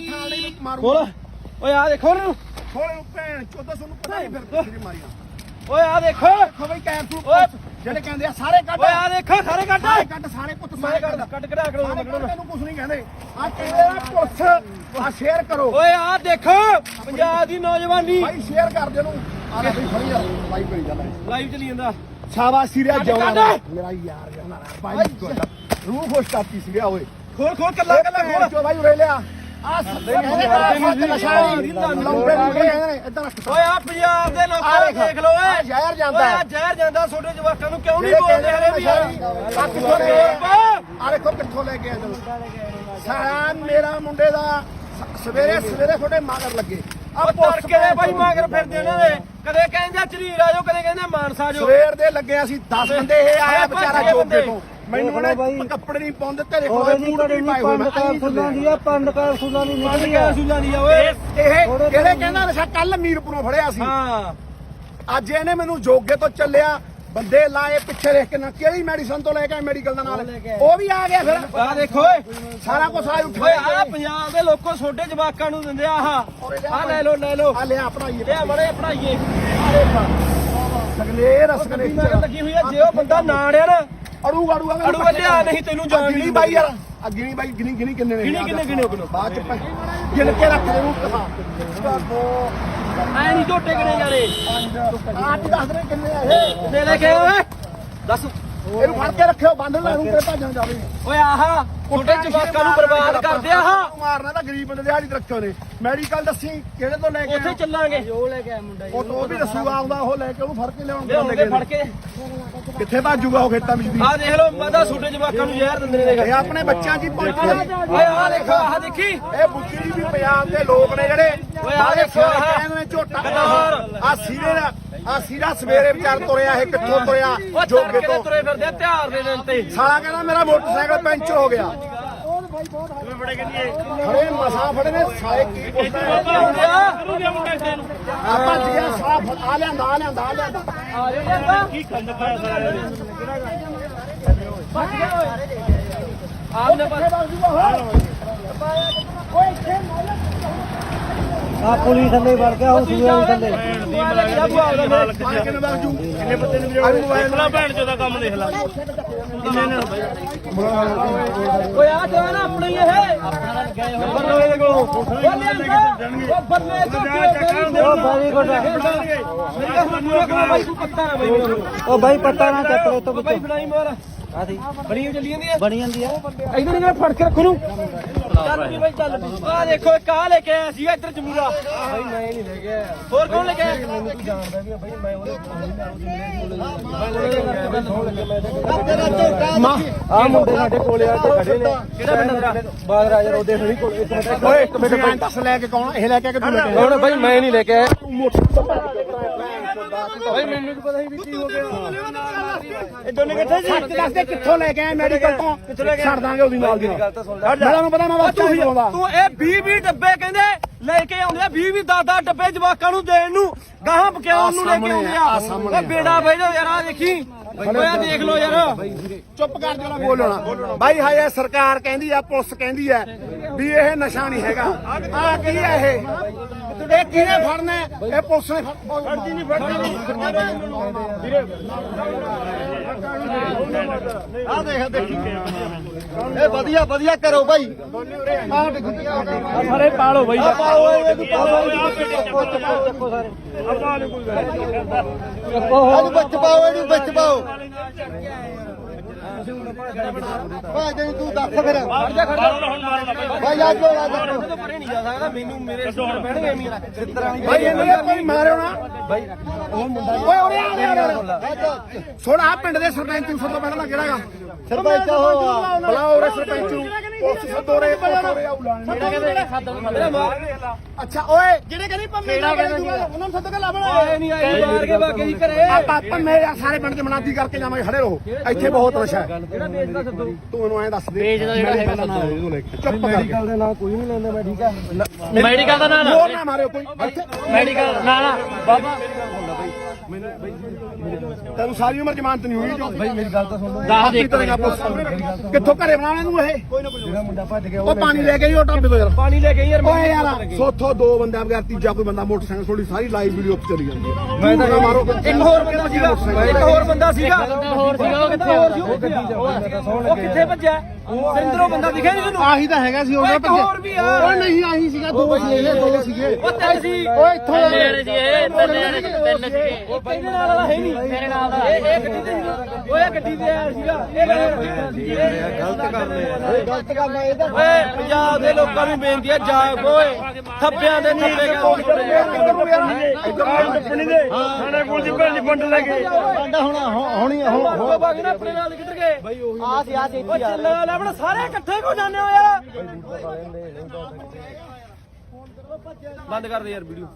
ਨਹੀਂ ਮਾਰੂ ਖੋਲ। ਓਏ ਆ ਦੇਖੋ ਨੂੰ ਥੋੜੇ ਨੂੰ ਭੈਣ ਚੋਦਾ ਤੁਹਾਨੂੰ ਪਤਾ ਨਹੀਂ ਫਿਰ ਕਿੱਥੇ ਮਾਰੀਆਂ ਓਏ ਆ ਦੇਖੋ। ਦੇਖੋ ਬਈ ਕੈਪਸੂਲ ਓਏ। ਜਿਹੜੇ ਕਹਿੰਦੇ ਆ ਸਾਰੇ ਕੱਢ। ਓਏ ਆ ਦੇਖੋ ਸਾਰੇ ਕੱਢ। ਸਾਰੇ ਕੱਢ ਸਾਰੇ ਪੁੱਤ ਸਾਰੇ ਕੱਢ ਕੱਢ। ਕਢਾ ਕਰੋ ਤੈਨੂੰ ਕੁਝ ਨਹੀਂ ਕਹਿੰਦੇ। ਆ ਕਹਿੰਦੇ ਆ ਪੁਲਿਸ ਆ ਸ਼ੇਅਰ ਕਰੋ। ਓਏ ਆ ਦੇਖੋ ਪੰਜਾਬ ਦੀ ਨੌਜਵਾਨੀ। ਭਾਈ ਸ਼ੇਅਰ ਕਰ ਦੇ ਨੂੰ ਆ ਲੈ ਬਈ ਫੜੀ ਜਾ ਭਾਈ ਕਰੀ ਜਾਂਦਾ ਲਾਈਵ ਚਲੀ ਜਾਂਦਾ। ਸ਼ਾਬਾਸ਼ ਸਿਰਿਆ ਜਵਾਨਾ। ਮੇਰਾ ਯਾਰ ਜਵਾਨਾ ਤੁਹਾਡਾ ਰੂਹ ਖੁਸ਼ ਕਰਤੀ ਸਿਰਿਆ ਓਏ। ਖੋਲ ਖੋਲ ਕੱਲਾ ਕੱਲਾ ਖੋਲ। ਚੋ ਭਾਈ ਉਰੇ ਲਿਆ। ਆ ਨਹੀਂ, ਨਹੀਂ, ਨਸ਼ਾ ਨਹੀਂ, ਲੰਬੇ ਮੁੰਡੇ ਕਹਿੰਦੇ ਇਦਾਂ ਰੱਖ ਓਏ ਆ ਪੰਜਾਬ ਦੇ ਲੋਕਾਂ ਆ ਨੂੰ ਦੇਖ, ਦੇਖ ਲਓ ਓਏ। ਆ ਜ਼ਹਿਰ ਜਾਂਦਾ। ਓਏ ਹੈ। ਆ ਜ਼ਹਿਰ ਜਾਂਦਾ ਛੋਟੇ ਜਵਾਕਾਂ ਨੂੰ ਕਿਉਂ ਨਹੀਂ ਜਿਹੜੇ ਬੋਲਦੇ ਕਹਿੰਦੇ ਹਲੇ ਵੀ ਯਾਰ ਆ ਕਿੱਥੋਂ ਲੈ ਆ ਦੇਖੋ ਕਿੱਥੋਂ ਲੈ ਕੇ ਆ ਜਦੋਂ ਸਾਰਾ ਮੇਰਾ ਮੁੰਡੇ ਦਾ ਸਵੇਰੇ ਸਵੇਰੇ ਤੁਹਾਡੇ ਮਾਗਰ ਲੱਗੇ। ਆ ਉਹ ਤੜਕੇ ਦੇ ਬਾਈ ਮਾਗਰ ਫਿਰਦੇ ਉਹਨਾਂ ਦੇ। ਕਦੇ ਕਹਿੰਦੇ ਝਰੀਰ ਆ ਜਾਓ ਕਦੇ ਕਹਿੰਦੇ ਮਾਨਸਾ ਜਾਓ ਸਵੇਰ ਦੇ ਲੱਗੇ ਅਸੀਂ 10 ਬੰਦੇ ਇਹ ਆਇਆ ਵਿਚਾਰਾ ਜੋਗੇ। ਤੋਂ। ਮੈਨੂੰ ਉਹਨੇ ਕੱਪੜੇ ਨਹੀਂ ਪਾਉਂਦੇ ਤੇਰੇ ਕੋਲ ਉਹਦੇ ਨਹੀਂ ਪਾਏ ਹੋਏ ਪੰਡ ਕਾਰ ਫੁੱਲਾਂ ਦੀ ਆ ਪੰਡ ਕਾਰ ਫੁੱਲਾਂ ਦੀ ਨਿਕਲੀ ਆ ਸੂਲਾਂ ਦੀ ਆ ਓਏ। ਇਹ ਇਹਦੇ ਕਹਿੰਦਾ ਨਸ਼ਾ ਕੱਲ ਮੀਰਪੁਰੋਂ ਫੜਿਆ ਸੀ? ਹਾਂ। ਅੱਜ ਇਹਨੇ ਮੈਨੂੰ ਜੋਗੇ ਤੋਂ ਚੱਲਿਆ ਬੰਦੇ ਲਾਏ ਪਿੱਛੇ ਦੇਖ ਕੇ ਨਾ ਕਿਹੜੀ ਮੈਡੀਸਨ ਤੋਂ ਲੈ ਕੇ ਮੈਡੀਕਲ ਦਾ ਨਾਲ? ਉਹ ਵੀ ਆ ਗਿਆ ਫਿਰ। ਆ ਦੇਖੋ ਓਏ। ਸਾਰਾ ਕੁਝ ਆ ਓਏ ਉੱਠਿਆ ਆ ਪੰਜਾਬ ਦੇ ਲੋਕੋ ਛੋਟੇ ਜਵਾਕਾਂ ਨੂੰ ਦਿੰਦੇ ਆ ਆਹ। ਆ ਲੈ ਲਓ ਲੈ ਲਓ। ਆ ਲਿਆ ਪੜਾਈਏ ਇਹ ਬੜੇ ਪੜਾਈਏ ਸਗਲੇਰ ਮਗਰ ਲੱਗੀ ਹੋਈ ਆ ਜੇ ਉਹ ਬੰਦਾ ਨਾ ਅੜਿਆ ਨਾ ਅੜੂ ਅੜੂ ਆ ਅੜੂ ਲਿਆ ਨਹੀਂ ਤੈਨੂੰ ਜਾਣ ਗਿਣੀ ਨਹੀਂ ਬਾਈ ਯਾਰ ਆ ਗਿਣੀ ਬਾਈ ਗਿਣੀ ਗਿਣੀ ਕਿੰਨੇ ਨੇ? ਗਿਣੀ ਕਿੰਨੇ ਗਿਣੇ ਉਹਨੂੰ ਬਾਅਦ ਚ ਗਿਣ ਕੇ ਰੱਖ ਦੇ ਨੂੰ ਕਹਾ ਐ ਨਹੀਂ ਝੋਟੇ ਗਣੇ ਜਾਣੇ। ਆਪ ਹੀ ਦੱਸ ਦੇ ਕਿੰਨੇ ਆ ਇਹ। ਦੇ ਲੈ ਕੇ। ਓਏ ਦੱਸ। ਇਹਨੂੰ ਫੜ ਕੇ ਰੱਖਿਓ ਬੰਦ ਲੈ ਨੂੰ ਭਾਜਣ ਜਾਵੇ। ਓਏ ਆਹਾ ਛੋਟੇ ਜਵਾਕਾਂ ਨੂੰ ਬਰਬਾਦ ਕਰਦੇ ਆ ਆਹ। ਮਾਰਨਾ ਤਾਂ ਗਰੀਬ ਬੰਦੇ ਦਿਹਾੜੀ ਤੇ ਰੱਖਿਓ ਨੇ। ਮੈਡੀਕਲ ਦੱਸੀ ਕਿਹੜੇ ਤੋਂ ਲੈ ਕੇ ਉੱਥੇ ਆਇਆ? ਚੱਲਾਂਗੇ। ਉਹ ਲੈ ਕੇ ਆ ਮੁੰਡਾ ਉਹ ਤੋਂ ਵੀ ਦੱਸੂਗਾ ਆਉਂਦਾ ਉਹ ਲੈ ਕੇ ਉਹਨੂੰ ਫੜ ਕੇ ਲਿਆਉਣ ਲਿਆਉਂਦੇ ਫੜ ਕੇ। ਕਿੱਥੇ ਭਾਜੂਗਾ ਉਹ ਖੇਤਾਂ ਵਿੱਚ ਦੀ ਆਹ ਦੇਖ ਲਓ ਮਾਦਾ ਛੋਟੇ ਜਵਾਕਾਂ ਨੂੰ ਜ਼ਹਿਰ ਦਿੰਦੇ ਨੇ ਇਹ ਦੇਖ ਆਪਣੇ ਬੱਚਿਆਂ ਦੀ ਪਹੁੰਚੀ ਓਏ ਆਹ ਦੇਖੋ ਆਹ ਦੇਖੀ। ਇਹ ਜੀ ਵੀ ਪੰਜਾਬ ਦੇ ਲੋਕ ਨੇ ਜਿਹੜੇ। ਆਹ ਦੇਖੋ ਆਹ। ਝੋਟਾ। ਆ ਸੀਰੇ ਦਾ ਆ ਸੀਰਾ ਸਵੇਰੇ ਵਿਚਾਰ ਤੁਰਿਆ ਇਹ ਕਿੱਥੋਂ ਤੁਰਿਆ? ਜੋਗੇ ਤੋਂ। ਤੁਰੇ ਫਿਰਦੇ ਆ ਤਿਉਹਾਰ ਦੇ ਦਿਨ ਤੇ। ਸਾਲਾ ਕਹਿੰਦਾ ਮੇਰਾ ਮੋਟਰਸਾਈਕਲ ਪੈਂਚਰ ਹੋ ਗਿਆ। ਖੜੇ ਮਸਾ ਫੜੇ ਨੇ ਸਾਲੇ ਕੀ ਪੁੱਛਦੇ ਆ ਭੱਜ ਗਿਆ ਸਾਲਾ ਫ- ਆ ਲਿਆਂਦਾ ਆ ਲਿਆਂਦਾ ਆ ਲਿਆਂਦਾ। ਆਪਨੇ ਪਾਸ ਆ ਪੁਲਿਸ ਥੱਲੇ ਵੜ ਗਿਆ ਉਹ ਸੂਏ ਵਾਲੀ ਥੱਲੇ ਕਿੰਨੇ ਪੱਤੇ ਨੇ ਵੀਰੇ ਮੋਬਾਈਲ ਭੈਣ ਚੋਦਾ ਕੰਮ ਦੇਖ ਲੈ ਓਏ ਆ ਜੋ ਹੈ ਨਾ ਆਪਣਾ ਇਹ ਉਹ ਤੋਂ ਉਹ ਬਾਈ ਕੋਟਾ ਮੇਰੀ ਗੱਲ ਸੁਣ ਮੂਰੇ ਕਿਵੇਂ ਬਾਈ ਤੂੰ ਪੱਤਾ ਨਾ ਬਾਈ ਮੇਰੇ ਉਹ ਬਾਈ ਪੱਤਾ ਨਾ ਚੱਕ ਲੈ ਤੋਂ ਉਹ ਬਾਈ ਵਿੱਚੋਂ ਫੜਾਈ ਮਾਰ ਆ ਦੀ ਬੜੀ ਚੱਲੀ ਜਾਂਦੀ ਹੈ ਬਣੀ ਜਾਂਦੀ ਆ। ਇਧਰ ਨਿਕਲ ਫੜ ਕੇ ਰੱਖੋ ਨੂੰ। ਚੱਲ ਵੀ ਬਾਈ ਚੱਲ ਆ ਦੇਖੋ ਇੱਕ ਆ ਲੈ ਕੇ ਆਇਆ ਸੀਗਾ ਇੱਧਰ ਜਮੂਰਾ। ਬਾਈ ਮੈਂ ਨਹੀਂ ਲੈ ਕੇ ਆਇਆ। ਹੋਰ ਕੌਣ ਲੈ ਕੇ ਆਇਆ? ਮੈਨੂੰ ਤੂੰ ਜਾਣਦਾ ਵੀ ਬਾਈ ਮੈਂ ਉਹਦੇ ਆ ਮੁੰਡੇ ਸਾਡੇ ਕੋਲੇ ਆ ਕੇ ਖੜੇ ਨੇ। ਕਿਹੜਾ ਪਿੰਡ ਤੇਰਾ? ਬਾਦਰਾ ਯਾਰ ਉਹਦੇ ਥੋੜੀ ਕੋਲ ਇੱਕ ਮਿੰਟ ਓਏ ਇੱਕ ਮਿੰਟ ਮੈਂ ਦੱਸ ਲੈ ਕੇ ਕੌਣ ਇਹ ਲੈ ਕੇ ਕਿ ਤੂੰ ਲੈ ਕੇ ਹੁਣ ਬਾਈ ਮੈਂ ਨਹੀਂ ਲੈ ਕੇ ਆਇਆ। ਬਾਈ ਮੈਨੂੰ ਪਤਾ ਹੀ ਵੀ ਕੀ ਹੋ ਗਿਆ। ਇਹ ਦੋਨੇ ਇਕੱਠੇ ਸੀ। ਸੱਚ ਦੱਸ ਦੇ ਕਿੱਥੋਂ ਲੈ ਕੇ ਆਇਆ ਮੈਡੀਕਲ ਤੋਂ ਕਿੱਥੋਂ ਲੈ ਕੇ ਛੱਡ ਦਾਂਗੇ ਉਹਦੀ ਨਾਲ ਦੀ ਨਾਲ। ਗੱਲ ਤਾਂ ਸੁਣ ਲੈ। ਮੈਨੂੰ ਪਤਾ ਮੈਂ ਬੱਚਾ ਹੀ ਆਉਂਦਾ ਤੂੰ ਇਹ 20 20 ਡੱਬੇ ਕਹਿੰਦੇ ਲੈ ਕੇ ਆਉਂਦੇ ਆ। 20 20 10 10 ਡੱਬੇ ਜਵਾਕਾਂ ਨੂੰ ਦੇਣ ਨੂੰ। ਗਾਹਾਂ ਬਕਿਆਉਣ ਨੂੰ ਲੈ ਕੇ ਆਉਂਦੇ ਆ। ਉਹ ਬੇੜਾ ਬਹਿ ਜਾ ਯਾਰ ਆ ਦੇਖੀ। ਓਏ ਆ ਦੇਖ ਲੋ ਯਾਰ। ਚੁੱਪ ਕਰ ਜਾਣਾ ਬੋਲਣਾ। ਬਾਈ ਹਾਏ ਸਰਕਾਰ ਕਹਿੰਦੀ ਆ ਪੁਲਿਸ ਕਹਿੰਦੀ ਆ ਵੀ ਇਹ ਨਸ਼ਾ ਨਹੀਂ ਹੈਗਾ। ਆ ਕੀ ਹੈ ਇਹ? ਇਹ ਕਿਹਨੇ ਫੜਨਾ ਹੈ? ਇਹ ਪੁਲਿਸ ਨੇ ਫੜ- ਫੜਦੀ ਨਹੀਂ ਆ ਦੇਖ ਦੇਖੀ। ਇਹ ਵਧੀਆ ਵਧੀਆ ਕਰੋ ਬਾਈ। ਆ ਸਾਰੇ ਪਾਲੋ ਬਾਈ। ਪਾਓ ਇਹ ਤੂੰ ਪਾਓ ਚੱਕੋ ਸਾਰੇ। ਇਹਨੂੰ ਵਿੱਚ ਪਾਓ ਇਹਨੂੰ ਵਿੱਚ ਪਾਓ। ਭਾਈ ਜੀ ਤੂੰ ਦੱਸ ਫਿਰ ਭਾਈ ਆ ਜੋ ਆ ਜਾ ਪਰੇ ਨਹੀਂ ਜਾ ਸਕਦਾ ਮੈਨੂੰ ਮੇਰੇ ਸੁਣ ਪੈਣਗੇ ਐਵੇਂ ਸਿੱਤਰਾਂ ਭਾਈ ਇਹਨੂੰ ਕੋਈ ਮਾਰਿਓ ਨਾ ਬਾਈ ਉਹ ਮੁੰਡਾ ਓਏ ਉਰੇ ਆ ਸੁਣ ਆ ਪਿੰਡ ਦੇ ਸਰਪੰਚ ਨੂੰ ਸੱਦੋ ਪਹਿਲਾਂ ਕਿਹੜਾਗਾ ਸਰਪੰਚ ਉਹ ਬੁਲਾਓ ਉਰੇ ਸਰਪੰਚ ਨੂੰ ਪੁਲਿਸ ਸੱਦੋ ਰੇ ਪਟੋਰੇ ਆਉ ਮੇਰਾ ਮਾਰ ਅੱਛਾ ਓਏ ਜਿਹੜੇ ਕਹਿੰਦੇ ਪੰਮੇ ਦਾ ਉਹਨਾਂ ਨੂੰ ਸੱਦੋ ਕੇ ਲਾਵਣਾ ਆਏ ਨਹੀਂ ਆਏ ਮਾਰ ਕੇ ਬਾਕੀ ਜੀ ਕਰੇ। ਆਪਾਂ ਪੰਮੇ ਆ ਸਾਰੇ ਪਿੰਡ ਦੇ ਮਨਾਦੀ ਕਰਕੇ ਜਾਵਾਂਗੇ ਖੜੇ ਰਹੋ। ਇੱਥੇ ਬਹੁਤ ਨਸ਼ਾ ਹੈ। ਜਿਹੜਾ ਵੇਚਦਾ ਸੱਦੋ ਤੂੰ ਇਹਨੂੰ ਐਂ ਦੱਸ ਦੇ। ਵੇਚਦਾ ਜਿਹੜਾ ਹੈਗਾ ਚੁੱਪ ਕਰ ਦੇ ਨਾਲ ਕੋਈ ਨਹੀਂ ਲੈਂਦਾ ਮੈਂ ਠੀਕ ਆ। ਮੈਡੀਕਲ ਦਾ ਨਾਂ ਹੋਰ ਨਾ ਮਾਰਿਓ ਕੋਈ। ਮੈਡੀਕਲ ਨਾ ਨਾ ਬਾਬਾ। ਤੈਨੂੰ ਸਾਰੀ ਉਮਰ ਜ਼ਮਾਨਤ ਨਹੀਂ ਹੋਈ। ਜੋ ਬਾਈ ਮੇਰੀ ਗੱਲ ਤਾਂ ਸੁਣ ਲਓ। ਦੱਸ ਦੇ ਕਿੱਥੋਂ ਘਰੇ ਬਣਾਉਣੇ ਨੂੰ ਇਹ ਜਿਹੜਾ ਮੁੰਡਾ ਭੱਜ ਗਿਆ ਉਹ ਪਾਣੀ ਲੈ ਕੇ ਹੀ ਉਹ ਢਾਬੇ ਤੋਂ ਯਾਰ। ਪਾਣੀ ਲੈ ਗਈ ਯਾਰ ਓਏ ਯਾਰ ਸੋਥੋ ਦੋ ਬੰਦਿਆਂ ਬਗੈਰ ਤੀਜਾ ਕੋਈ ਬੰਦਾ ਮੋਟਰਸਾਈਕਲ ਥੋੜੀ ਸਾਰੀ ਲਾਈਵ ਵੀਡੀਓ ਉੱਤੇ ਚਲੀ ਜਾਂਦੀ ਹੈ। ਮੈਂ ਤਾਂ ਮਾਰੋ ਇੱਕ ਹੋਰ ਬੰਦਾ ਸੀਗਾ ਇੱਕ ਹੋਰ ਬੰਦਾ ਸੀਗਾ। ਹੋਰ ਸੀਗਾ ਉਹ ਕਿੱਥੇ ਹੋਰ ਸੀ ਉਹ ਕਿੱਥੇ ਉਹ ਕਿੱਥੇ ਭੱਜਿਆ? ਸਿੰਦਰੋ ਬੰਦਾ ਦਿਖਿਆ ਨਹੀਂ ਤੈਨੂੰ? ਆਹੀ ਤਾਂ ਹੈਗਾ ਸੀ ਉਹਦਾ ਭੱਜਿਆ ਹੋਰ ਉਹ ਨਹੀਂ ਆਹੀ ਸੀਗਾ ਦੋ ਸੀਗੇ ਦੋ ਸੀਗੇ। ਉਹ ਤਿੰਨ ਸੀ। ਉਹ ਇੱਥੋਂ ਆ ਤਿੰਨ ਸੀਗੇ ਤਿੰਨ ਸੀਗੇ। ਉਹ ਪਹਿਲੇ ਨਾਲ ਵਾਲਾ ਹੈ ਨਹੀਂ। ਮੇਰੇ ਨਾਲ ਦਾ ਇਹ ਇਹ ਗੱਡੀ ਤੇ ਸੀ ਓਏ ਗੱਡੀ ਤੇ ਆਇਆ ਸੀਗਾ। ਇਹ ਗਲਤ ਕਰ ਲਿਆ ਗਲਤ ਕਰ ਲਿਆ ਇਹਦਾ ਓਏ ਪੰਜਾਬ ਦੇ ਲੋਕਾਂ ਨੂੰ ਬੇਨਤੀ ਹੈ ਜਾਗ ਓਏ ਥੱਪਿਆਂ ਦੇ ਥੱਪੇ ਗਏ ਖਾਣਾ ਕੋਲ ਦੀ। ਭੈਣ ਦੀ ਬੰਡ ਲੈ ਕੇ। ਬੰਡਾ ਹੁਣ ਹੋਣੀ ਹੋ ਹੋ ਬਾਕੀ ਆਪਣੇ ਨਾਲ ਕਿੱਧਰ ਗਏ? ਆ ਸੀ ਆ ਸੀ ਇੱਥੇ 11 ਸਾਰੇ ਇਕੱਠੇ ਕਿਉਂ ਜਾਂਦੇ ਹੋ ਯਾਰ? ਬੰਦ ਕਰ ਦੇ ਯਾਰ ਵੀਡੀਓ।